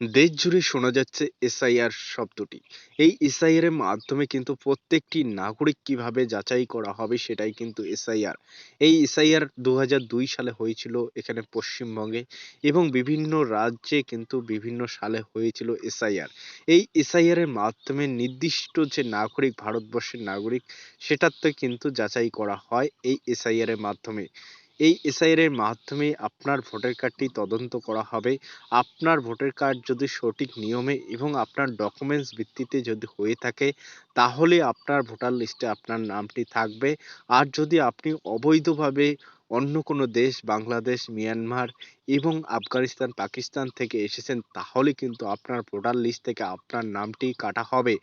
দেশ জুড়ে শোনা যাচ্ছে এসআইআর শব্দটি। এই এসআইআর এর মাধ্যমে কিন্তু প্রত্যেকটি নাগরিক কীভাবে যাচাই করা হবে সেটাই কিন্তু এসআইআর। এই এসআইআর দু সালে হয়েছিল এখানে পশ্চিমবঙ্গে এবং বিভিন্ন রাজ্যে কিন্তু বিভিন্ন সালে হয়েছিল এসআইআর। এই এসআইআর এর মাধ্যমে নির্দিষ্ট যে নাগরিক, ভারতবর্ষের নাগরিক, সেটাতে কিন্তু যাচাই করা হয় এই এসআইআর এর মাধ্যমে। এই এসআইআরের মাধ্যমে আপনার ভোটার কার্ডটি তদন্ত করা হবে। আপনার ভোটার কার্ড যদি সঠিক নিয়মে এবং আপনার ডকুমেন্টস ভিত্তিতে যদি হয়ে থাকে, তাহলে আপনার ভোটার লিস্টে আপনার নামটি থাকবে। আর যদি আপনি অবৈধভাবে অন্য কোনো দেশ, বাংলাদেশ, মিয়ানমার এবং আফগানিস্তান, পাকিস্তান থেকে এসেছেন, তাহলে কিন্তু আপনার ভোটার লিস্ট থেকে আপনার নামটি কাটা হবে।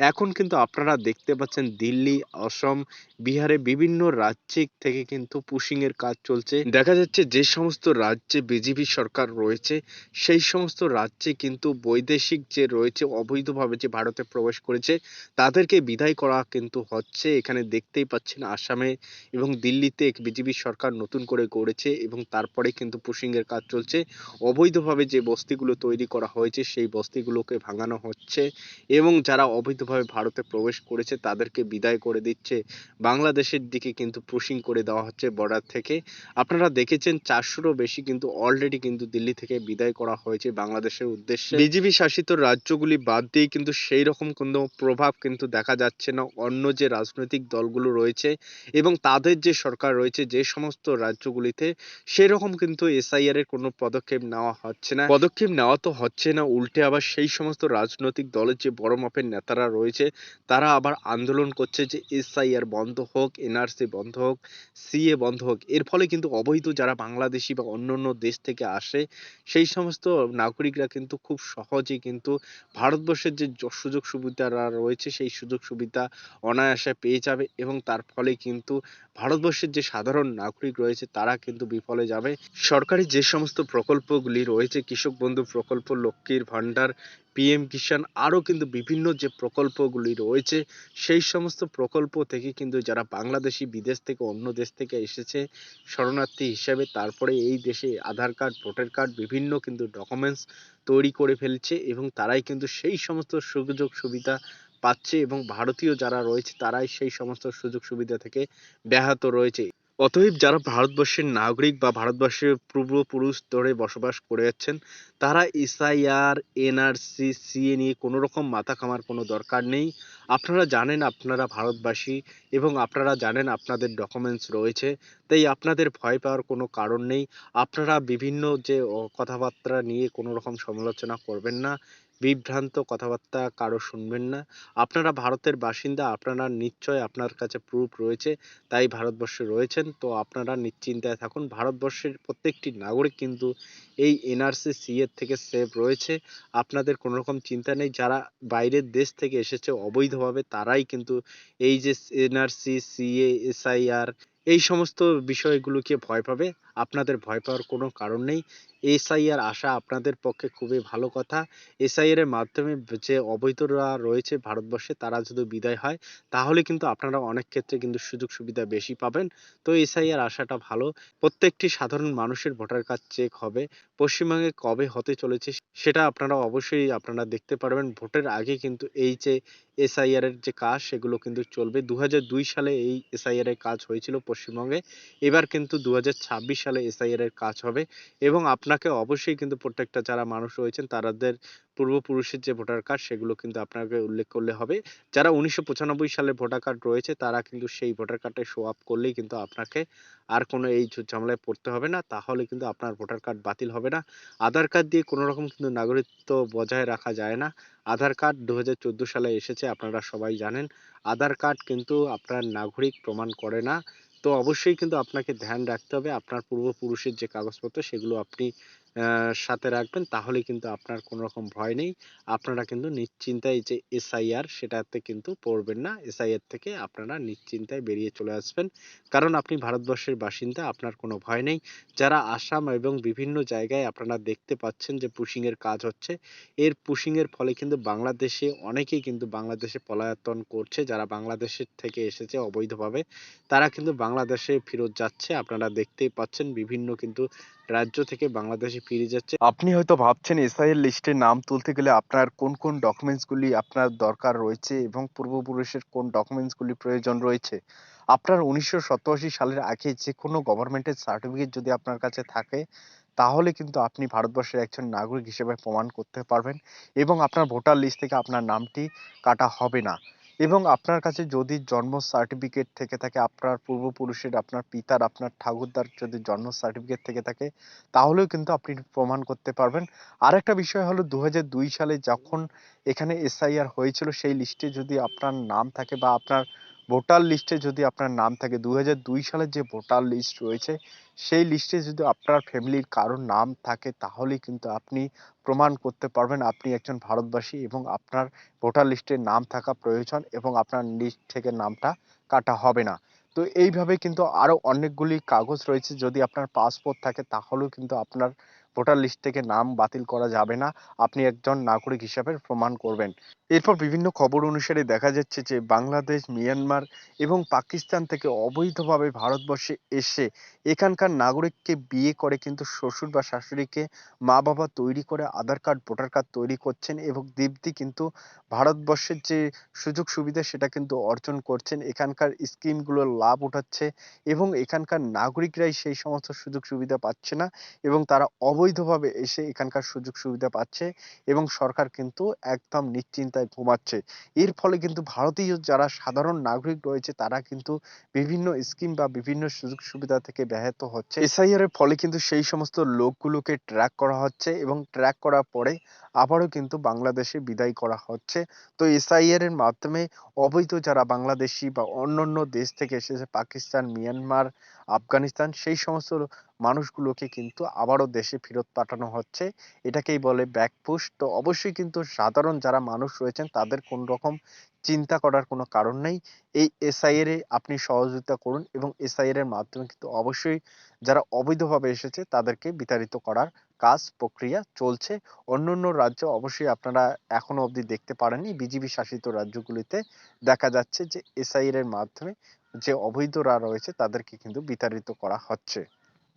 এখন কিন্তু আপনারা দেখতে পাচ্ছেন, দিল্লি, অসম, বিহারে বিভিন্ন রাজ্যে থেকে কিন্তু পুশিং এর কাজ চলছে। দেখা যাচ্ছে যে সমস্ত রাজ্যে বিজেপি সরকার রয়েছে, সেই সমস্ত রাজ্যে কিন্তু বৈদেশিক যে রয়েছে, অবৈধভাবে যে ভারতে প্রবেশ করেছে, তাদেরকে বিদায় করা কিন্তু হচ্ছে। এখানে দেখতেই পাচ্ছেন, আসামে এবং দিল্লিতে বিজেপি সরকার নতুন করে গড়েছে এবং তারপরে কিন্তু পুশিং এর কাজ চলছে। অবৈধভাবে যে বস্তিগুলো তৈরি করা হয়েছে, সেই বস্তিগুলোকে ভাঙানো হচ্ছে এবং যারা অবৈধভাবে ভারতে প্রবেশ করেছে, তাদেরকে বিদায় করে দিচ্ছে। বাংলাদেশের দিকে কিন্তু পুশিং করে দেওয়া হচ্ছে বর্ডার থেকে। আপনারা দেখেছেন চারশোরও বেশি কিন্তু অলরেডি কিন্তু দিল্লি থেকে বিদায় করা হয়েছে বাংলাদেশের উদ্দেশ্যে। বিজেপি শাসিত রাজ্যগুলি বাদ দিয়ে কিন্তু সেই রকম কোনো প্রভাব কিন্তু দেখা যাচ্ছে না। অন্য যে রাজনৈতিক দলগুলো রয়েছে এবং তাদের যে সরকার রয়েছে, যে সমস্ত রাজ্যগুলিতে, সেরকম কিন্তু এসআইআর এর কোনো পদক্ষেপ নেওয়া হচ্ছে না। পদক্ষেপ নেওয়া তো হচ্ছে না, উল্টে আবার সেই সমস্ত রাজনৈতিক দলের যে বড় মাপের নেতারা রয়েছে, তারা আবার আন্দোলন করছে যে এসআইআর বন্ধ হোক, এনআরসি বন্ধ হোক, সিএ বন্ধ হোক। এর ফলে কিন্তু অবৈধ যারা বাংলাদেশি বা অন্য অন্য দেশ থেকে আসে, সেই সমস্ত নাগরিকরা কিন্তু খুব সহজে কিন্তু ভারতবর্ষের যে সুযোগ সুবিধারা রয়েছে, সেই সুযোগ সুবিধা অনায়াসে পেয়ে যাবে এবং তার ফলে কিন্তু ভারতবর্ষের যে সাধারণ নাগরিক রয়েছে, তারা কিন্তু বিফলে যাবে। সরকারি যে সমস্ত প্রকল্পগুলি রয়েছে। কৃষক বন্ধু প্রকল্প, লক্ষ্মীর ভান্ডার পিএম কিষাণ, আরও কিন্তু বিভিন্ন যে প্রকল্পগুলি রয়েছে, সেই সমস্ত প্রকল্প থেকে কিন্তু যারা বাংলাদেশি, বিদেশ থেকে অন্য দেশ থেকে এসেছে, শরণার্থী হিসেবে তারপরে এই দেশে আধার কার্ড, ভোটার কার্ড বিভিন্ন কিন্তু ডকুমেন্টস তৈরি করে ফেলছে এবং তারাই কিন্তু সেই সমস্ত সুযোগ সুবিধা পাচ্ছে এবং ভারতীয় যারা রয়েছে, তারাই সেই সমস্ত সুযোগ সুবিধা থেকে ব্যাহত রয়েছে। অতএব যারা ভারতবর্ষের নাগরিক বা ভারতবর্ষের পূর্বপুরুষ ধরে বসবাস করে যাচ্ছেন, তারা এসআইআর, এনআরসি, সিএ নিয়ে কোনো রকম মাথা কামার কোনো দরকার নেই। আপনারা জানেন আপনারা ভারতবাসী এবং আপনারা জানেন আপনাদের ডকুমেন্টস রয়েছে, তাই আপনাদের ভয় পাওয়ার কোনো কারণ নেই। আপনারা বিভিন্ন যে কথাবার্তা নিয়ে কোনো রকম সমালোচনা করবেন না। বিভ্রান্ত কথাবার্তা কারও শুনবেন না। আপনারা ভারতের বাসিন্দা, আপনারা নিশ্চয় আপনার কাছে প্রুফ রয়েছে, তাই ভারতবর্ষে রয়েছেন। তো আপনারা নিশ্চিন্তায় থাকুন, ভারতবর্ষের প্রত্যেকটি নাগরিক কিন্তু এই এনআরসি সি এর থেকে সেফ রয়েছে। আপনাদের কোনো রকম চিন্তা নেই, যারা বাইরের দেশ থেকে এসেছে অবৈধভাবে, তারাই কিন্তু এই যে এনআরসি সিএ এসআইআর এই সমস্ত বিষয়গুলোকে ভয় পাবে। আপনাদের ভয় পাওয়ার কোনো কারণ নেই। এসআইআর আসা আপনাদের পক্ষে খুবই ভালো কথা। এসআইআর এর মাধ্যমে যে অবৈধরা রয়েছে ভারতবর্ষে, তারা যদি বিদায় হয়, তাহলে কিন্তু আপনারা অনেক ক্ষেত্রে কিন্তু সুযোগ সুবিধা বেশি পাবেন। তো এসআইআর আসাটা ভালো। প্রত্যেকটি সাধারণ মানুষের ভোটার কার্ড চেক হবে। পশ্চিমবঙ্গে কবে হতে চলেছে সেটা আপনারা অবশ্যই আপনারা দেখতে পারবেন। ভোটের আগে কিন্তু এই যে এসআইআর এর যে কাজ, সেগুলো কিন্তু চলবে। দু হাজার দুই সালে এই এসআইআর এর কাজ হয়েছিল। পশ্চিমবঙ্গে। এবার কিন্তু দু হাজার ছাব্বিশ সালে এসআইআর এর কাজ হবে এবং আপনাকে অবশ্যই কিন্তু প্রত্যেকটা যারা মানুষ রয়েছেন তাদের পূর্বপুরুষের যে ভোটার কার্ড, সেগুলো কিন্তু আপনাকে উল্লেখ করলে হবে। যারা উনিশশো পঁচানব্বই সালে ভোটার কার্ড রয়েছে, তারা কিন্তু সেই ভোটার কার্ডে শো আপ করলেই কিন্তু আপনাকে আর কোনো এই ঝামেলায় পড়তে হবে না। তাহলে কিন্তু আপনার ভোটার কার্ড বাতিল হবে না। আধার কার্ড দিয়ে কোনো রকম কিন্তু নাগরিকত্ব বজায় রাখা যায় না। আধার কার্ড দু হাজার চোদ্দ সালে এসেছে, আপনারা সবাই জানেন। আধার কার্ড কিন্তু আপনার নাগরিক প্রমাণ করে না। তো অবশ্যই কিন্তু আপনাকে ধ্যান রাখতে হবে। আপনার পূর্বপুরুষের যে কাগজপত্র সেগুলো আপনি সাথে রাখবেন, তাহলে কিন্তু আপনার কোনো রকম ভয় নেই। আপনারা কিন্তু নিশ্চিন্তায় যে এসআইআর সেটাতে কিন্তু পড়বেন না। এসআইআর থেকে আপনারা নিশ্চিন্তায় বেরিয়ে চলে আসবেন। কারণ আপনি ভারতবর্ষের বাসিন্দা, আপনার কোনো ভয় নেই। যারা আসাম এবং বিভিন্ন জায়গায় আপনারা দেখতে পাচ্ছেন যে পুশিং এর কাজ হচ্ছে, এর পুশিং এর ফলে কিন্তু বাংলাদেশে অনেকেই কিন্তু বাংলাদেশে পলায়তন করছে। যারা বাংলাদেশের থেকে এসেছে অবৈধভাবে, তারা কিন্তু বাংলাদেশে ফেরত যাচ্ছে। আপনারা দেখতেই পাচ্ছেন বিভিন্ন কিন্তু রাজ্য থেকে বাংলাদেশে ফিরে যাচ্ছে। আপনি হয়তো ভাবছেন এসআই এর লিস্টে নাম তুলতে গেলে আপনার কোন কোন ডকুমেন্টসগুলি আপনার দরকার রয়েছে এবং পূর্বপুরুষের কোন ডকুমেন্টসগুলি প্রয়োজন রয়েছে? আপনার উনিশশো সালের আগে যে কোনো গভর্নমেন্টের সার্টিফিকেট যদি আপনার কাছে থাকে, তাহলে কিন্তু আপনি ভারতবর্ষের একজন নাগরিক হিসেবে প্রমাণ করতে পারবেন এবং আপনার ভোটার লিস্ট থেকে আপনার নামটি কাটা হবে না। এবং আপনার কাছে যদি জন্ম সার্টিফিকেট থেকে থাকে, আপনার পূর্বপুরুষের, আপনার পিতার, আপনার ঠাকুরদার যদি জন্ম সার্টিফিকেট থেকে থাকে, তাহলেও কিন্তু আপনি প্রমাণ করতে পারবেন। আরেকটা বিষয় হলো দু হাজার দুই সালে যখন এখানে এসআইআর হয়েছিল, সেই লিস্টে যদি আপনার নাম থাকে বা আপনার ভোটার লিস্টে যদি আপনার নাম থাকে দু হাজার দুই সালের যে ভোটার লিস্ট রয়েছে সেই লিস্টে যদি আপনার ফ্যামিলির কারোর নাম থাকে, তাহলে কিন্তু আপনি প্রমাণ করতে পারবেন আপনি একজন ভারতবাসী এবং আপনার ভোটার লিস্টে নাম থাকা প্রয়োজন এবং আপনার লিস্ট থেকে নামটা কাটা হবে না। তো এইভাবে কিন্তু আরও অনেকগুলি কাগজ রয়েছে, যদি আপনার পাসপোর্ট থাকে, তাহলেও কিন্তু আপনার ভোটার লিস্ট থেকে নাম বাতিল করা যাবে না। আপনি একজন নাগরিক হিসাবে প্রমাণ করবেন। এরপর বিভিন্ন খবর অনুসারে দেখা যাচ্ছে যে বাংলাদেশ, মিয়ানমার এবং পাকিস্তান থেকে অবৈধভাবে ভারতবর্ষে এসে এখানকার নাগরিককে বিয়ে করে কিন্তু শ্বশুর বা শাশুড়িকে মা বাবা তৈরি করে আধার কার্ড, ভোটার কার্ড তৈরি করছেন এবং দীপ্তি কিন্তু ভারতবর্ষের যে সুযোগ সুবিধা সেটা কিন্তু অর্জন করছেন। এখানকার স্কিমগুলোর লাভ উঠাচ্ছে এবং এখানকার নাগরিকরাই সেই সমস্ত সুযোগ সুবিধা পাচ্ছে না এবং তারা অবৈধভাবে এসে এখানকার সুযোগ সুবিধা পাচ্ছে এবং সরকার কিন্তু একদম নিশ্চিন্তায় ঘুমাচ্ছে। এর ফলে কিন্তু ভারতীয় যারা সাধারণ নাগরিক রয়েছে, তারা কিন্তু বিভিন্ন স্কিম বা বিভিন্ন সুযোগ সুবিধা থেকে ব্যাহত হচ্ছে। এসআইআর এর ফলে কিন্তু সেই সমস্ত লোকগুলোকে ট্র্যাক করা হচ্ছে এবং ট্র্যাক করার পরে আবারও কিন্তু বাংলাদেশে বিদায় করা হচ্ছে। তো এসআইআর এর মাধ্যমে অবৈধ যারা বাংলাদেশি বা অন্যান্য দেশ থেকে এসেছে, পাকিস্তান, মিয়ানমার, আফগানিস্তান, সেই সমস্ত মানুষগুলোকে কিন্তু আবারও দেশে ফেরত পাঠানো হচ্ছে। এটাকেই বলে ব্যাকপুশ তো অবশ্যই কিন্তু সাধারণ যারা মানুষ রয়েছেন, তাদের কোন রকম চিন্তা করার কোনো কারণ নেই। এই এসআইআর এ আপনি সহযোগিতা করুন এবং এসআইআর এর মাধ্যমে কিন্তু অবশ্যই যারা অবৈধভাবে এসেছে, তাদেরকে বিতাড়িত করার কাজ, প্রক্রিয়া চলছে। অন্যান্য রাজ্য অবশ্যই আপনারা এখনও অবধি দেখতে পারেননি। বিজেপি শাসিত রাজ্যগুলিতে দেখা যাচ্ছে যে এসআইআর এর মাধ্যমে যে অবৈধরা রয়েছে, তাদেরকে কিন্তু বিতাড়িত করা হচ্ছে।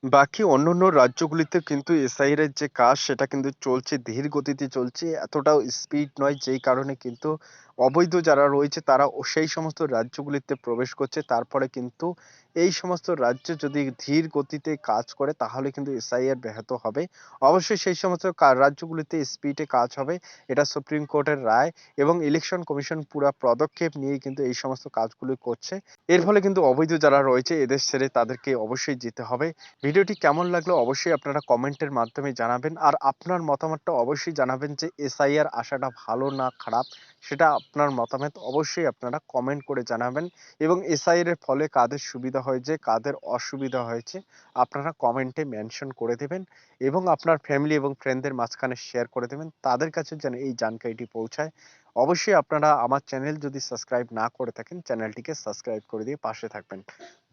বাকি অন্যান্য রাজ্যগুলিতে কিন্তু এসআইআর এর যে কাজ, সেটা কিন্তু চলছে, ধীর গতিতে চলছে। এতটাও স্পিড নয়, যেই কারণে কিন্তু অবৈধ যারা রয়েছে, তারা সেই সমস্ত রাজ্যগুলিতে প্রবেশ করছে। তারপরে কিন্তু এই সমস্ত রাজ্য যদি ধীর গতিতে কাজ করে, তাহলে কিন্তু এসআইআর ব্যাহত হবে। অবশ্যই সেই সমস্ত রাজ্যগুলিতে স্পিডে কাজ হবে, এটা সুপ্রিম কোর্টের রায় এবং ইলেকশন কমিশন পুরো পদক্ষেপ নিয়ে কিন্তু এই সমস্ত কাজগুলি করছে। এর ফলে কিন্তু অবৈধ যারা রয়েছে এদেশ ছেড়ে তাদেরকে অবশ্যই যেতে হবে। ভিডিওটি কেমন লাগল অবশ্যই আপনারা কমেন্টের মাধ্যমে জানাবেন। আর আপনার মতামতটা অবশ্যই জানাবেন যে, এসআইআর আসাটা ভালো না খারাপ, সেটা আপনার মতামত অবশ্যই আপনারা কমেন্ট করে জানাবেন এবং এসআইআর এর ফলে কাদের সুবিধা হয়েছে, কাদের অসুবিধা হয়েছে, আপনারা কমেন্টে মেনশন করে দেবেন এবং আপনার ফ্যামিলি এবং ফ্রেন্ডদের মাঝখানে শেয়ার করে দেবেন, তাদের কাছে যেন এই জানকারিটি পৌঁছায়। অবশ্যই আপনারা আমার চ্যানেল যদি সাবস্ক্রাইব না করে থাকেন চ্যানেলটিকে সাবস্ক্রাইব করে দিয়ে পাশে থাকবেন।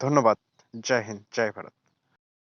ধন্যবাদ। জয় হিন্দ, জয় ভারত।